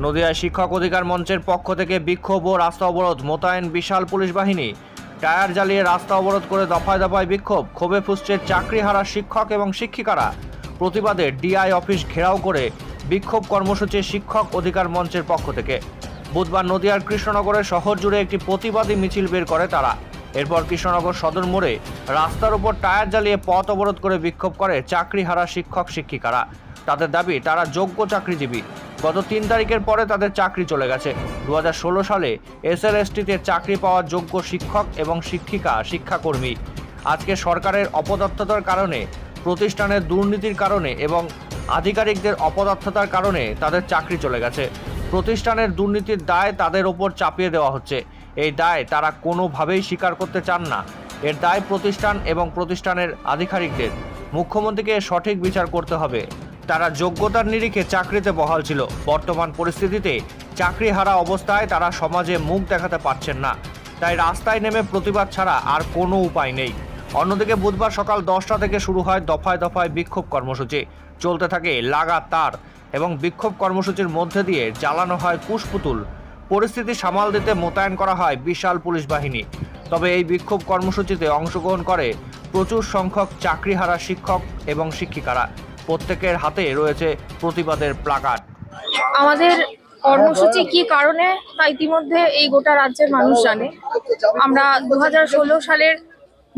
নদিয়ায় শিক্ষক অধিকার মঞ্চের পক্ষ থেকে বিক্ষোভ ও রাস্তা অবরোধ। মোতায়েন বিশাল পুলিশ বাহিনী। টায়ার জ্বালিয়ে রাস্তা অবরোধ করে দফায় দফায় বিক্ষোভ। ক্ষোভে ফুসছে চাকরিহারা শিক্ষক এবং শিক্ষিকারা। প্রতিবাদে ডিআই অফিস ঘেরাও করে বিক্ষোভ কর্মসূচি শিক্ষক অধিকার মঞ্চের পক্ষ থেকে। বুধবার নদিয়ার কৃষ্ণনগরের শহর জুড়ে একটি প্রতিবাদী মিছিল বের করে তারা। এরপর কৃষ্ণনগর সদর মোড়ে রাস্তার উপর টায়ার জ্বালিয়ে পথ অবরোধ করে বিক্ষোভ করে চাকরিহারা শিক্ষক শিক্ষিকারা। তাদের দাবি, তারা যোগ্য চাকরিজীবী। গত তিন তারিখের পরে তাদের চাকরি চলে গেছে। দু হাজার ষোলো সালে এসএলএসটিতে চাকরি পাওয়া যোগ্য শিক্ষক এবং শিক্ষিকা, শিক্ষাকর্মী। আজকে সরকারের অপদর্থতার কারণে, প্রতিষ্ঠানের দুর্নীতির কারণে এবং আধিকারিকদের অপদার্থতার কারণে তাদের চাকরি চলে গেছে। প্রতিষ্ঠানের দুর্নীতির দায় তাদের ওপর চাপিয়ে দেওয়া হচ্ছে। এই দায় তারা কোনোভাবেই স্বীকার করতে চান না। এর দায় প্রতিষ্ঠান এবং প্রতিষ্ঠানের আধিকারিকদের। মুখ্যমন্ত্রীকে সঠিক বিচার করতে হবে। তারা যোগ্যতার নিরিখে চাকরিতে বহাল ছিল। বর্তমান পরিস্থিতিতে চাকরি হারা অবস্থায় তারা সমাজে মুখ দেখাতে পারছেন না। তাই রাস্তায় নেমে প্রতিবাদ ছাড়া আর কোনো উপায় নেই। অন্যদিকে বুধবার সকাল দশটা থেকে শুরু হয় দফায় দফায় বিক্ষোভ কর্মসূচি। চলতে থাকে লাগাতার এবং বিক্ষোভ কর্মসূচির মধ্যে দিয়ে জ্বালানো হয় কুশপুতুল। পরিস্থিতি সামাল দিতে মোতায়েন করা হয় বিশাল পুলিশ বাহিনী। তবে এই বিক্ষোভ কর্মসূচিতে অংশগ্রহণ করে প্রচুর সংখ্যক চাকরিহারা শিক্ষক এবং শিক্ষিকারা। প্রত্যেকের হাতে রয়েছে প্রতিবাদের প্লাকার্ড। আমাদের কর্মসূচি কি কারণে? তা ইতিমধ্যে এই গোটা রাজ্যের মানুষ জানে। আমরা দু হাজার ষোলো সালের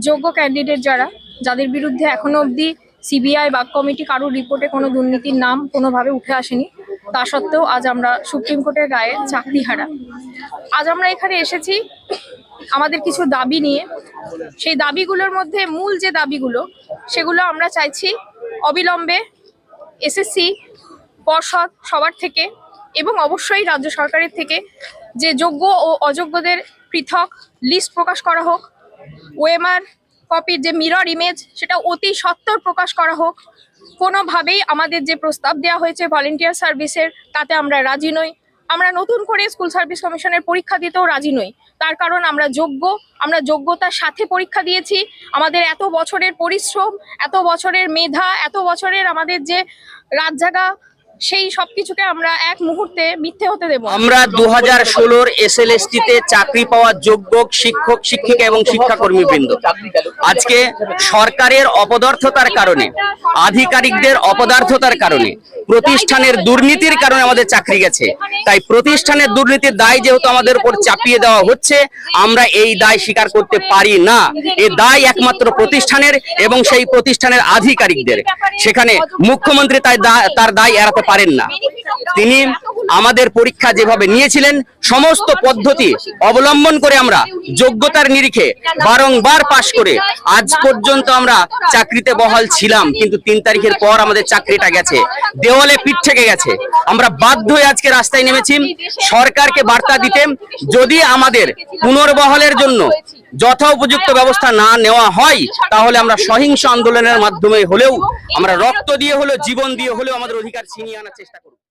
যোগ্য ক্যান্ডিডেট যারা, যাদের বিরুদ্ধে এখনও অবধি সিবিআই বা কমিটি কারোর রিপোর্টে কোনো দুর্নীতির নাম কোনোভাবে উঠে আসেনি, তা সত্ত্বেও আজ আমরা সুপ্রিম কোর্টের গায়ে চাকরি হারা। আজ আমরা এখানে এসেছি আমাদের কিছু দাবি নিয়ে। সেই দাবিগুলোর মধ্যে মূল যে দাবিগুলো, সেগুলো আমরা চাইছি অবিলম্বে এসএসসি, পর্ষদ সবার থেকে এবং অবশ্যই রাজ্য সরকারের থেকে যে যোগ্য ও অযোগ্যদের পৃথক লিস্ট প্রকাশ করা হোক, ওএমআর কপির যে মিরর ইমেজ সেটা অতি সত্তর প্রকাশ করা হোক। কোনোভাবেই আমাদের যে প্রস্তাব দেওয়া হয়েছে ভলেন্টিয়ার সার্ভিসের তাতে আমরা রাজি নই। আমরা নতুন করে স্কুল সার্ভিস কমিশনের পরীক্ষা দিতেও রাজি নই। তার কারণ আমরা যোগ্য, আমরা যোগ্যতার সাথে পরীক্ষা দিয়েছি। আমাদের এত বছরের পরিশ্রম, এত বছরের মেধা, এত বছরের আমাদের যে রাত জাগা সেই সব কিছুকে আমরা এক মুহূর্তে মিথ্যে হতে দেবো। আমরা দু হাজার ষোলোর এস এল তে চাকরি পাওয়া যোগ্য শিক্ষক, শিক্ষিকা এবং শিক্ষাকর্মী বৃন্দ আজকে সরকারের অপদার্থতার কারণে, আধিকারিকদের অপদার্থতার কারণে, প্রতিষ্ঠানের দুর্নীতির কারণে আমাদের চাকরি গেছে। তাই প্রতিষ্ঠানের দুর্নীতির দায় যেহেতু আমাদের উপর চাপিয়ে দেওয়া হচ্ছে, আমরা এই দায় স্বীকার করতে পারি না। এ দায় একমাত্র প্রতিষ্ঠানের এবং সেই প্রতিষ্ঠানের আধিকারিকদের। সেখানে মুখ্যমন্ত্রী তাই তার দায় এড়াতে পারেন না। তিনি আমাদের পরীক্ষা যেভাবে নিয়েছিলেন, সমস্ত পদ্ধতি অবলম্বন করে আমরা যোগ্যতার নিরিখে বারংবার পাশ করে আজ পর্যন্ত আমরা চাকরিতে বহাল ছিলাম, কিন্তু তিন তারিখের পর আমাদের চাকরিটা গেছে। দেওয়ালে পিঠ থেকে গেছে। আমরা বাধ্য হয়ে আজকে রাস্তায় নেমেছি। সরকারকে বার্তা দিতে যদি আমাদের পুনর্বহালের জন্য যথা উপযুক্ত ব্যবস্থা না নেওয়া হয়, তাহলে আমরা সহিংস আন্দোলনের মাধ্যমে হলেও আমরা রক্ত দিয়ে হলেও, জীবন দিয়ে হলেও আমাদের অধিকার ছিনিয়ে আনার চেষ্টা করব।